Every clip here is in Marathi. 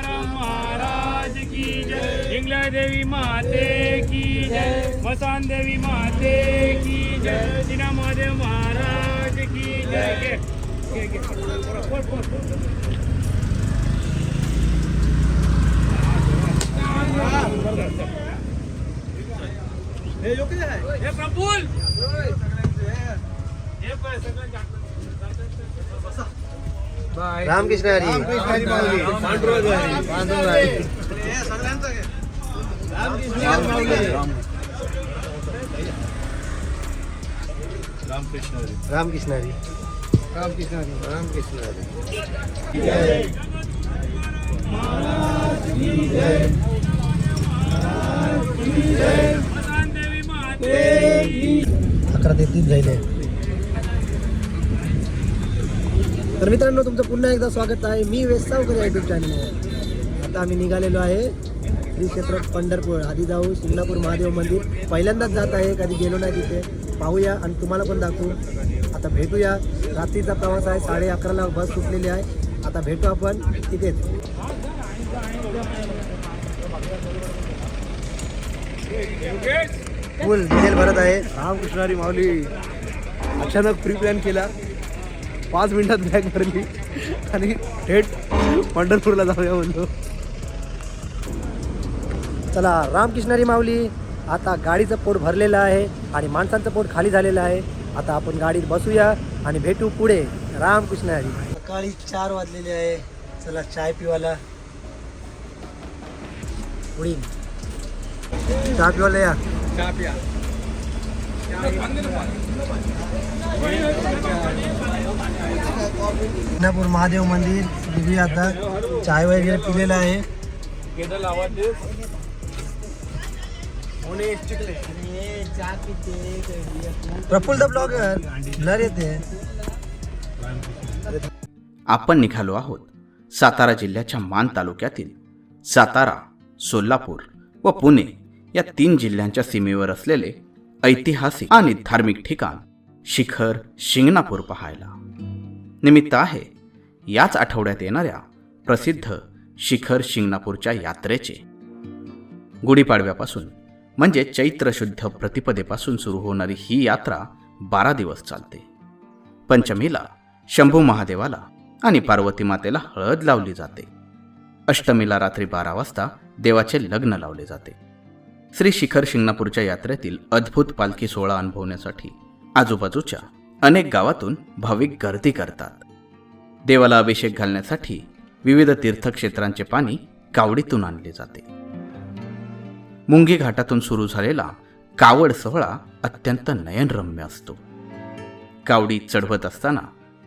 तुकाराम महाराज की जय। इंगला देवी माते की जय। मसान देवी माते की जय। जिना महादेव महाराज की जय. हे प्रफुल हे सगळं. रामकृष्ण हरी. रामकृष्ण हरी रामकृष्ण हरी. रामकृष्ण हरी. अकरा ते तीन झाले. तर मित्रांनो तुमचं पुन्हा एकदा स्वागत आहे मी वेस्तावकर या युट्यूब चॅनलवर आता आम्ही निघालेलो आहे श्री क्षेत्र पंढरपूर आधी जाऊ शिंगणापूर महादेव मंदिर. पहिल्यांदाच जात आहे कधी गेलो नाही तिथे. पाहूया आणि तुम्हाला पण दाखवू. आता भेटूया. रात्रीचा प्रवास आहे साडे अकराला बस सुटलेली आहे. आता भेटू आपण तिथेच. फुल डिझेल भरत आहे. रामकृष्णारी माऊली. अचानक प्री प्लॅन केला. पाच मिनिटात बॅग भरली आणि थेट पंढरपूरला जाऊया म्हणलो. चला रामकृष्णारी माऊली आता गाडीचं पोट भरलेलं आहे आणि माणसांचं पोट खाली झालेलं आहे. आता आपण गाडीत बसूया आणि भेटू पुढे रामकृष्ण हरी सकाळी चार वाजलेले आहे. चला चाय पिवाला. पुढील. चहा पिवाला या. सिंगणापूर महादेव मंदिर निघूया आता चाय वगैरे पिलेला आहे. प्रफुल्ल ब्लॉगर ब्लर येते. आपण निघालो आहोत सातारा जिल्ह्याच्या मान तालुक्यातील सातारा सोलापूर व पुणे या तीन जिल्ह्यांच्या सीमेवर असलेले ऐतिहासिक आणि धार्मिक ठिकाण शिखर शिंगणापूर पाहायला. निमित्त आहे याच आठवड्यात येणाऱ्या प्रसिद्ध शिखर शिंगणापूरच्या यात्रेचे. गुढीपाडव्यापासून म्हणजे चैत्र शुद्ध प्रतिपदेपासून सुरू होणारी ही यात्रा बारा दिवस चालते. पंचमीला शंभू महादेवाला आणि पार्वती मातेला हळद लावली जाते. अष्टमीला रात्री बारा वाजता देवाचे लग्न लावले जाते. श्री शिखर शिंगणापूरच्या यात्रेतील अद्भुत पालखी सोहळा अनुभवण्यासाठी आजूबाजूच्या अनेक गावातून भाविक गर्दी करतात. देवाला अभिषेक घालण्यासाठी विविध तीर्थक्षेत्रांचे पाणी कावडीतून आणले जाते. मुंगी घाटातून सुरू झालेला कावड सोहळा अत्यंत नयनरम्य असतो. कावडी चढवत असताना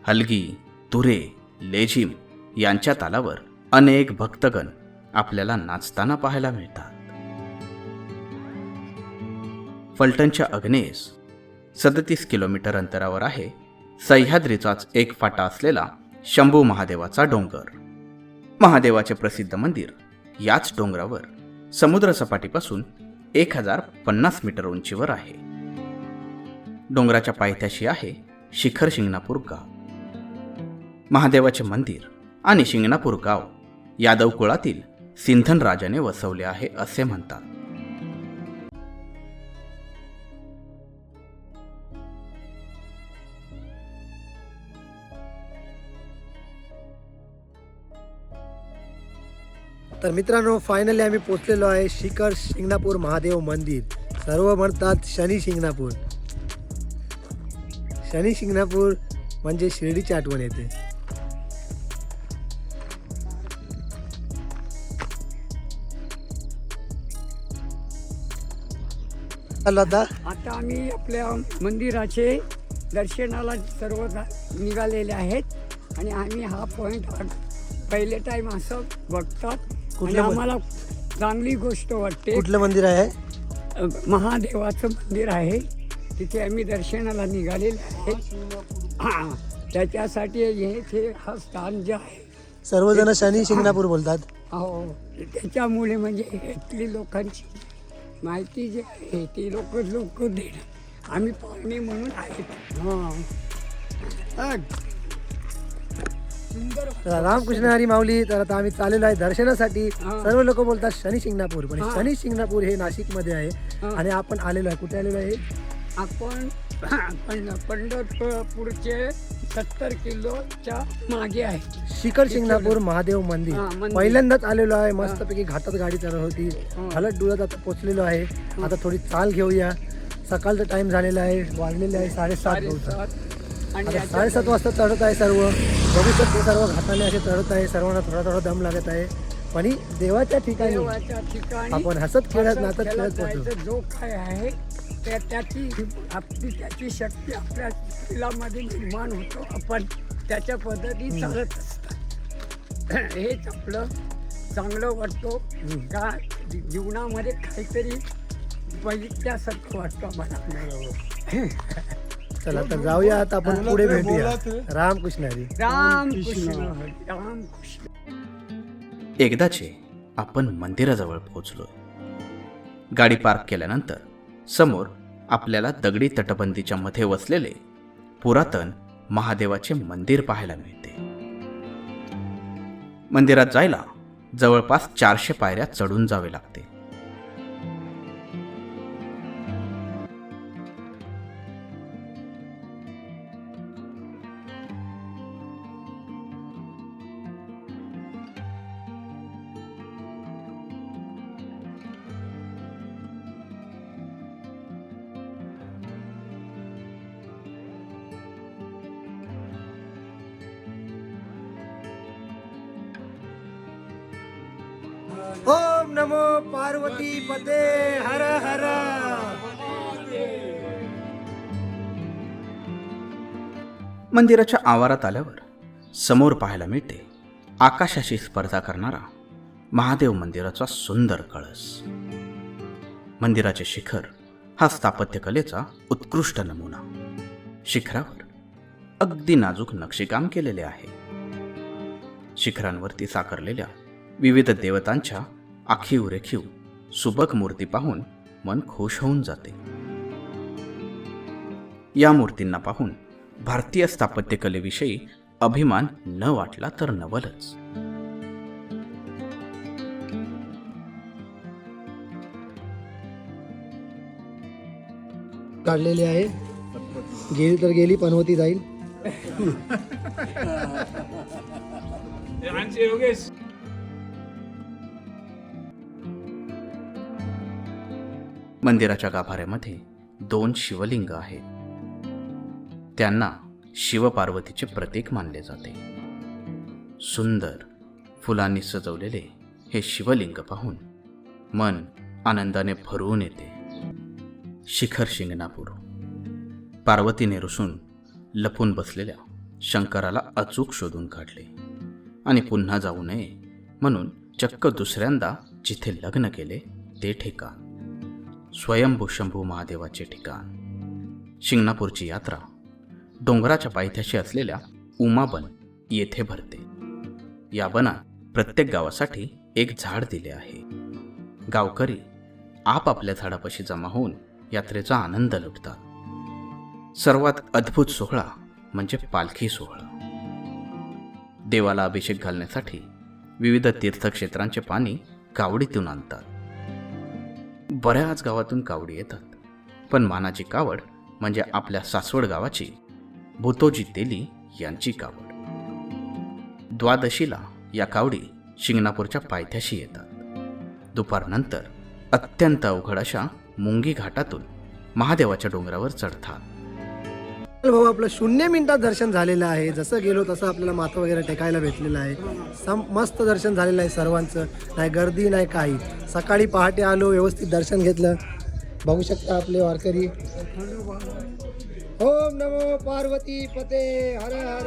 हलगी तुरे लेझिम यांच्या तालावर अनेक भक्तगण आपल्याला नाचताना पाहायला मिळतात. फलटणच्या अग्नेस सदतीस किलोमीटर अंतरावर आहे. सह्याद्रीचाच एक फाटा असलेला शंभू महादेवाचा डोंगर. महादेवाचे प्रसिद्ध मंदिर याच डोंगरावर समुद्रसपाटीपासून एक हजार पन्नास मीटर उंचीवर आहे. डोंगराच्या पायथ्याशी आहे शिखर शिंगणापूर गाव. महादेवाचे मंदिर आणि शिंगणापूर गाव यादव कुळातील सिंधन राजाने वसवले आहे असे म्हणतात. तर मित्रांनो फायनली आम्ही पोचलेलो आहे शिखर शिंगणापूर महादेव मंदिर. सर्व म्हणतात शनी शिंगणापूर. शनी शिंगणापूर म्हणजे शिर्डीची आठवण येते. चाललो आता आम्ही आपल्या मंदिराचे दर्शनाला सर्व निघालेले आहेत. आणि आम्ही हा पॉईंट पहिले टाइम असं बघतात. आणि आम्हाला चांगली गोष्ट वाटते. कुठलं मंदिर आहे? अ, महादेवाचं मंदिर आहे. तिथे आम्ही दर्शनाला निघालेले आहेत हा, त्याच्यासाठी हे हे हा स्थान जे आहे सर्वजण शनी शिंगणापूर बोलतात. हो त्याच्यामुळे म्हणजे इथली लोकांची माहिती जी आहे ती लोक लोक देणं आम्ही पाहुणे म्हणून आहेत. हां. तर रामकृष्ण हरी माऊली तर आता आम्ही चाललेलो आहे दर्शनासाठी. सर्व लोक बोलतात शनी शिंगणापूर पण. शनी शिंगणापूर हे नाशिकमध्ये आहे. आणि आपण आलेलो आहे. कुठे आलेलो आहे? आपण पण पंढरपूरचे सत्तर किलोच्या मागे आहे. शिखर शिंगणापूर महादेव मंदिर. पहिल्यांदाच आलेलो आहे. मस्तपैकी घाटात गाडी चालत होती. हलत डुलत आता पोचलेलो आहे. आता थोडी चाल घेऊया. सकाळचा टाइम झालेला आहे. वाजलेले आहे साडेसात आता साडेसात वाजता चढत आहे सर्व. बघू शकतो सर्व घाटाने असे चढत आहे. सर्वांना थोडा थोडा दम लागत आहे. पण ही देवाच्या ठिकाणी आपण हसत खेळत नाचत खेळत पोहोचू जो काय आहे त्या त्याची आपली त्याची शक्ती आपल्या तिलामध्ये निर्माण होतो. आपण त्याच्या पद्धती चालत असतात. हेच आपलं चांगलं वाटतो. का जीवनामध्ये काहीतरी बघितल्यासारखं वाटतं आम्हाला. चला तर जाऊया आता आपण पुढे भेटूया. रामकृष्ण हरी रामकृष्ण. एकदाचे आपण मंदिराजवळ पोहोचलोय. गाडी पार्क केल्यानंतर समोर आपल्याला दगडी तटबंदीच्या मध्ये वसलेले पुरातन महादेवाचे मंदिर पाहायला मिळते. मंदिरात जायला जवळपास चारशे पायऱ्या चढून जावे लागते. ओम नमो पार्वती पते हर हर। मंदिराच्या आवारात आल्यावर समोर पाहायला मिळते आकाशाशी स्पर्धा करणारा महादेव मंदिराचा सुंदर कळस. मंदिराचे शिखर हा स्थापत्यकलेचा उत्कृष्ट नमुना. शिखरावर अगदी नाजूक नक्षीकाम केलेले आहे. शिखरांवरती साकारलेल्या विविध देवतांच्या आखीव रेखीव सुबक मूर्ती पाहून मन खुश होऊन जाते. या मूर्तींना पाहून भारतीय स्थापत्यकलेविषयी अभिमान न वाटला तर नवलच. काढलेली आहे. गेली तर गेली पनवती जाईल. योगेश. मंदिराच्या गाभाऱ्यामध्ये दोन शिवलिंग आहेत. त्यांना शिवपार्वतीचे प्रतीक मानले जाते. सुंदर फुलांनी सजवलेले हे शिवलिंग पाहून मन आनंदाने भरून येते. शिखर शिंगणापूर. पार्वतीने रुसून लपून बसलेल्या शंकराला अचूक शोधून काढले आणि पुन्हा जाऊ नये म्हणून चक्क दुसऱ्यांदा जिथे लग्न केले ते ठिकाण. स्वयंभू शंभू महादेवाचे ठिकाण. शिंगणापूरची यात्रा डोंगराच्या पायथ्याशी असलेल्या उमाबन येथे भरते. या बनात प्रत्येक गावासाठी एक झाड दिले आहे. गावकरी आपापल्या झाडापाशी जमा होऊन यात्रेचा आनंद लुटतात. सर्वात अद्भुत सोहळा म्हणजे पालखी सोहळा. देवाला अभिषेक घालण्यासाठी विविध तीर्थक्षेत्रांचे पाणी कावडीतून आणतात. बऱ्याच गावातून कावडी येतात. पण मानाची कावड म्हणजे आपल्या सासवड गावाची भूतोजी तेली यांची कावड. द्वादशीला या कावडी शिंगणापूरच्या पायथ्याशी येतात. दुपारनंतर अत्यंत अवघड अशा मुंगी घाटातून महादेवाच्या डोंगरावर चढतात. भाऊ आपलं शून्य मिनिटात दर्शन झालेलं आहे. जसं गेलो तसं आपल्याला माथं वगैरे टेकायला भेटलेलं आहे. सम मस्त दर्शन झालेलं आहे सर्वांचं. नाही गर्दी नाही काही. सकाळी पहाटे आलो व्यवस्थित दर्शन घेतलं. बघू शकता आपले वारकरी. ओम नमो पार्वती पते. हर हर.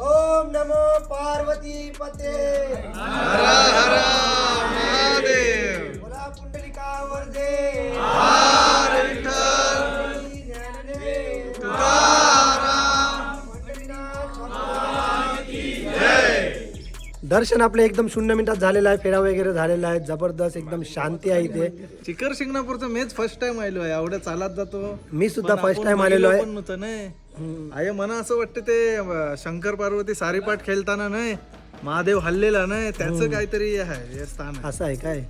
ओम नमो पार्वती पते. दर्शन आपलं एकदम शून्य मिनिटात झालेलं आहे फेरा वगैरे झालेला आहे जबरदस्त एकदम शांती आहे इथे. चिकर शिंगणापूरचं मेच फर्स्ट टाइम आलो आहे एवढं चालत जातो. मी सुद्धा पण फर्स्ट आपण टाइम आलेलो आहे. पण नव्हतं नाही. आहे मला असं वाटतं ते अं, शंकर पार्वती सारीपाठ खेळताना नाही महादेव हल्लेला नाही त्याचं काहीतरी आहे हे स्थान आहे. असं आहे काय?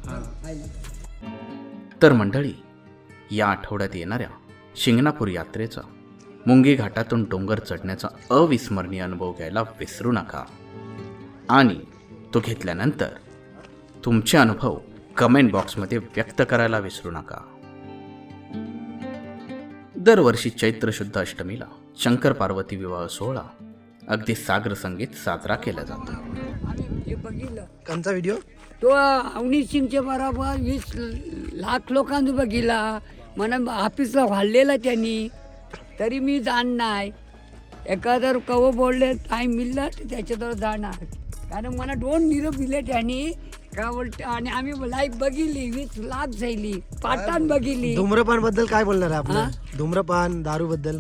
तर मंडळी या आठवड्यात येणाऱ्या शिंगणापूर यात्रेचा मुंगी घाटातून डोंगर चढण्याचा अविस्मरणीय अनुभव घ्यायला विसरू नका. आणि तो घेतल्यानंतर तुमचे अनुभव कमेंट बॉक्समध्ये व्यक्त करायला विसरू नका. दरवर्षी चैत्र शुद्ध अष्टमीला शंकर पार्वती विवाह सोहळा अगदी सागर संगीत साजरा केला जातो. हे व्हिडिओ तो अवनी सिंगच्या बरोबर वीस लाख लोकांनी बघितला. मला ऑफिसला वाढलेला त्यांनी. तरी मी जाणणार एखादं कव बोलले टाईम मिळला तर त्याच्याजवळ जाणार. कारण मला दोन निरोप दिले त्यांनी. का बोलते आणि आम्ही लाईव्ह बघितली वीस लाख झाली. पाटान बघितली. धूम्रपानबद्दल काय बोलणार आहे आपलं? धूम्रपान दारू बद्दल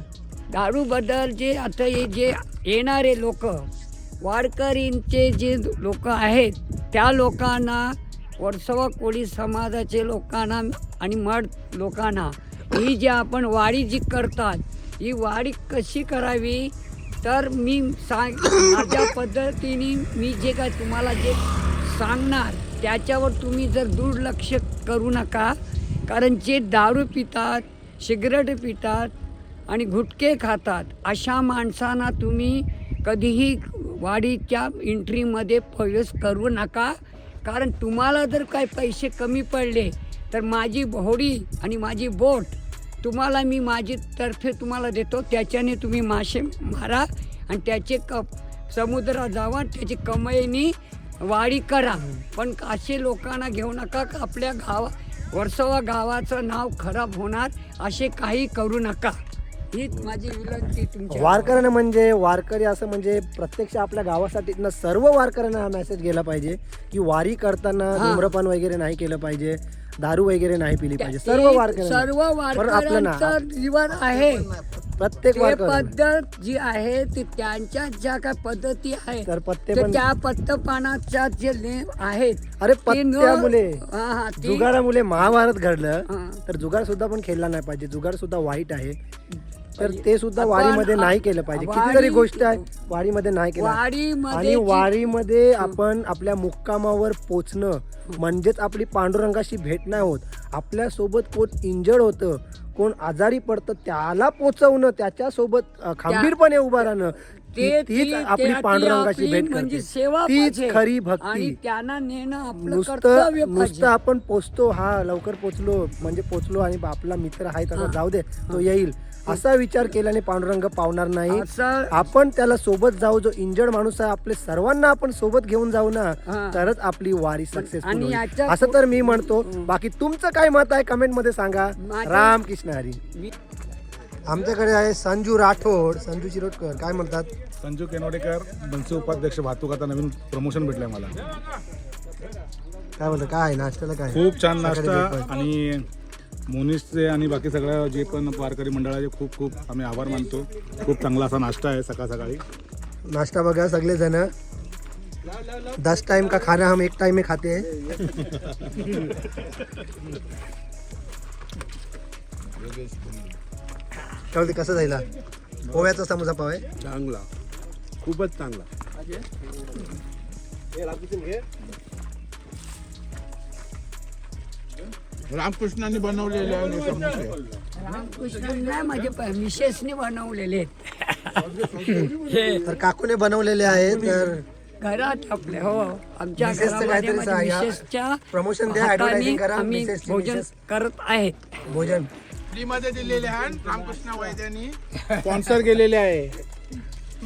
दारू बद्दल जे आता हे जे येणारे लोक वारकरींचे जे लोक आहेत त्या लोकांना वर्सवा कोळी समाजाचे लोकांना आणि मड लोकांना ही जी आपण वाडी जी करतात ही वाडी कशी करावी? तर मी सांग माझ्या पद्धतीने मी जे काय तुम्हाला जे सांगणार त्याच्यावर तुम्ही जर दुर्लक्ष करू नका. कारण जे दारू पितात सिगरेट पितात आणि घुटके खातात अशा माणसांना तुम्ही कधीही वाडीच्या एंट्रीमध्ये प्रवेश करू नका. कारण तुम्हाला जर काही पैसे कमी पडले तर माझी होडी आणि माझी बोट तुम्हाला मी माझी तर्फे तुम्हाला देतो त्याच्याने तुम्ही मासे मारा आणि त्याचे क समुद्रात जावा त्याची कमाईनी वाडी करा. पण असे लोकांना घेऊ नका का आपल्या गावा वर्सोवा गावाचं नाव खराब होणार असे काही करू नका. हीच माझी विनंती तुमच्या वारकऱ्यांना म्हणजे वारकरी असं म्हणजे प्रत्यक्ष आपल्या गावासाठी ना सर्व वारकऱ्यांना हा मेसेज गेला पाहिजे की वारी करताना धूम्रपान वगैरे नाही केलं पाहिजे. दारू वगैरे नाही पिली पाहिजे. सर्व वारकऱ्यांना. सर्व वारकऱ्यांचं जीवन आहे. प्रत्येक पद्धत जी आहे ती त्यांच्या ज्या काय पद्धती आहे तर पत्ते त्या पत्तपानाच्या जे नेम आहेत अरे मुले ती- जुगारा मुले महाभारत घडलं. तर जुगार सुद्धा पण खेळला नाही पाहिजे. जुगार सुद्धा वाईट आहे. तर पाहिजे. ते सुद्धा आपण- वारीमध्ये नाही केलं पाहिजे. कितीतरी गोष्ट आहे वारीमध्ये नाही केलं. वारीमध्ये आणि जी- वारीमध्ये आपण आपल्या मुक्कामावर पोचणं म्हणजेच आपली पांडुरंगाशी भेट नाही होत. आपल्यासोबत कोण इंजर्ड होतं कोण आजारी पडतं त्याला पोचवणं त्याच्या सोबत खंबीरपणे उभा राहणं ते- ती- तीच ती- आपली पांडुरंगाची आपली भेट म्हणजे करते सेवा तीच पाहिजे. खरी आणि भक्ती त्यांना नेणं आपलं नुसतं कर्तव्य नुसतं पाहिजे आपण पोचतो हा लवकर पोचलो म्हणजे पोचलो आणि आपला मित्र आहे त्याला हा. जाऊ दे तो येईल. असा विचार केल्याने पांडुरंग पावणार नाही. आपण त्याला सोबत जाऊ जो इंजर्ड माणूस आहे आपले सर्वांना आपण सोबत घेऊन जाऊ ना हा. तरच आपली वारी आणि सक्सेसफुल असं तर मी म्हणतो. बाकी तुमचं काय मत आहे? कमेंटमध्ये सांगा. राम कृष्ण हरी. आमच्याकडे आहे संजू राठोड. संजू चिरोटकर काय म्हणतात? संजू केनोडेकर बनसे उपाध्यक्ष वाहतूक. आता नवीन प्रमोशन भेटलंय मला. काय म्हणतात काय आहे? नाश्त्याला काय? खूप छान नाश्ता. आणि मोनिसचे आणि बाकी सगळ्या जे पण वारकरी मंडळाचे खूप खूप आम्ही आभार मानतो. खूप चांगला असा नाश्ता आहे सकाळ सकाळी. नाश्ता बघा सगळे जण दस टाइम का खाना हम एक टाइम में खाते हैं. काय बोलते कसं जायला पोह्याचा समोसा पाव आहे? चांगला. खूपच चांगला. रामकृष्णांनी बनवलेले आहे समोसे रामकृष्ण नाही माझे प- मिसेसने बनवलेले आहेत. तर काकूने बनवलेले आहेत तर घरात आपले हो आमच्या मिसेसचं घरामध्ये काहीतरी माझ्या सांगा. मिसेसच्या द्या, हाताने करा, आम्ही मिसेसची भोजन मिसेस. करत आहेत. भोजन. फ्रीमध्ये दिलेले आहे रामकृष्ण वैद्यांनी. स्पॉन्सर केलेले आहे.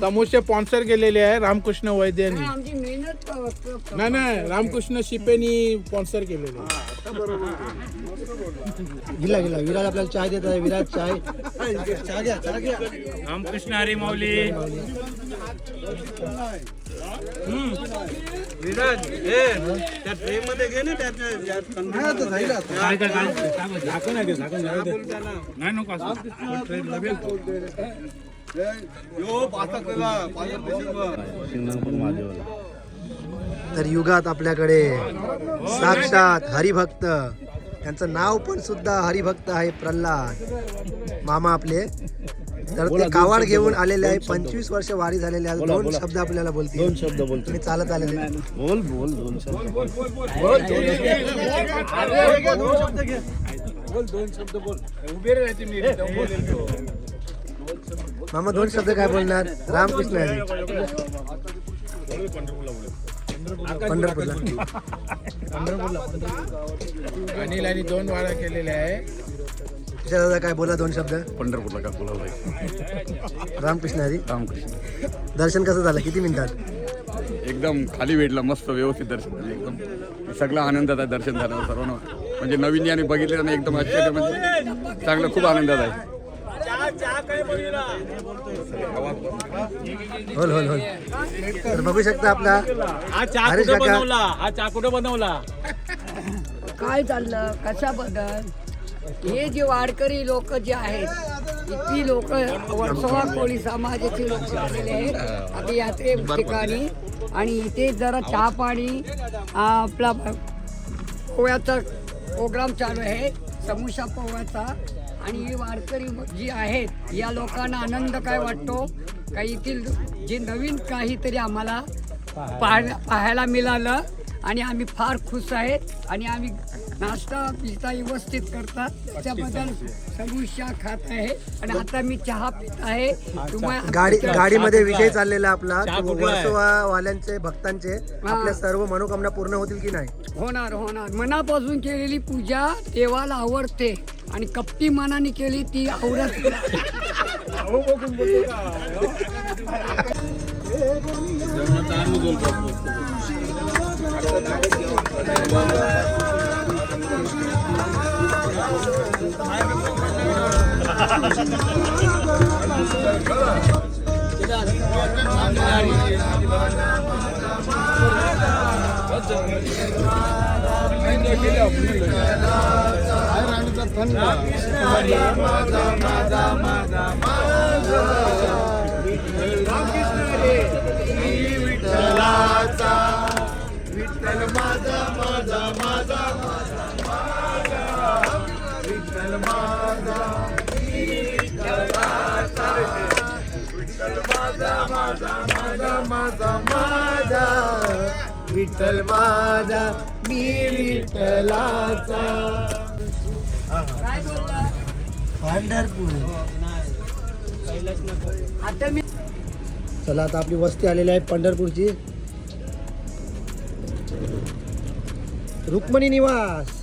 समोसे स्पॉन्सर केलेले आहे रामकृष्ण वैद्यांनी. आमची मेहनत प- नाही नाही रामकृष्ण शिपेनी स्पॉन्सर केलेले गिला गिला विराज आपल्याला चाय देत आहे विराज चाय. चहा घ्या चहा घ्या. रामकृष्ण हरी माऊली. नाही नको असं. तर युगात आपल्याकडे साक्षात हरिभक्त त्यांचं नाव पण सुद्धा हरिभक्त आहे प्रल्हाद मामा आपले तर ते कावड घेऊन आलेले आहे पंचवीस वर्ष वारी झालेले आहे दोन शब्द आपल्याला बोलतील दोन शब्द बोलतो तुम्ही चालत आलेले बोल बोल दोन शब्द मामा दोन शब्द काय बोलणार? रामकृष्ण हरी पंढरपूरला. अनिल आणि दोन वारा केलेले आहे. दादा काय बोला दोन शब्द? पंढरपूरला का बोलावलंय रामकृष्ण हरी रामकृष्ण. दर्शन कसं झालं? किती मिनिटात? एकदम खाली भेटला मस्त व्यवस्थित दर्शन झालं एकदम. सगळा आनंदात आहे दर्शन झाल्यावर सर्वांना. म्हणजे नवीन याने बघितलं ना एकदम आश्चर्य म्हणजे चांगलं खूप आनंदात आहे. होल होल होल. तर बघू शकता आपला हरीश काका. हा चहा कुठं बनवला? काय चाललं? कशाबद्दल हे जे वारकरी लोक जे आहेत इतकी लोक वर्सोवा कोळी समाजाची लोक आलेले आहेत. आता यात्रे ठिकाणी. आणि इथे जरा चहा पाणी आपला पोह्याचा प्रोग्राम चालू आहे. समोसा पोह्याचा आणि हे वारकरी जी आहेत या लोकांना आनंद काय वाटतो? का येथील जे नवीन काहीतरी आम्हाला पाहायला पाहायला मिळालं आणि आम्ही फार खुश आहेत आणि आम्ही नाश्ता पिस्ता व्यवस्थित करतात. त्याबद्दल समोसा खात आहे. आणि आता मी चहा पित आहे. तुम्हाला गाडी गाडीमध्ये विषय चाललेला आपला. वाल्यांचे भक्तांचे आपल्या सर्व मनोकामना पूर्ण होतील की नाही? होणार होणार. मनापासून केलेली पूजा देवाला आवडते. आणि कपटी मनाने केली ती माझा नाही. विठ्ठल माझा मी विठ्ठलाचा काय माझा विठ्ठल आता मी चला आता आपली वस्ती आलेली आहे पंढरपूरची. रुक्मणी निवास.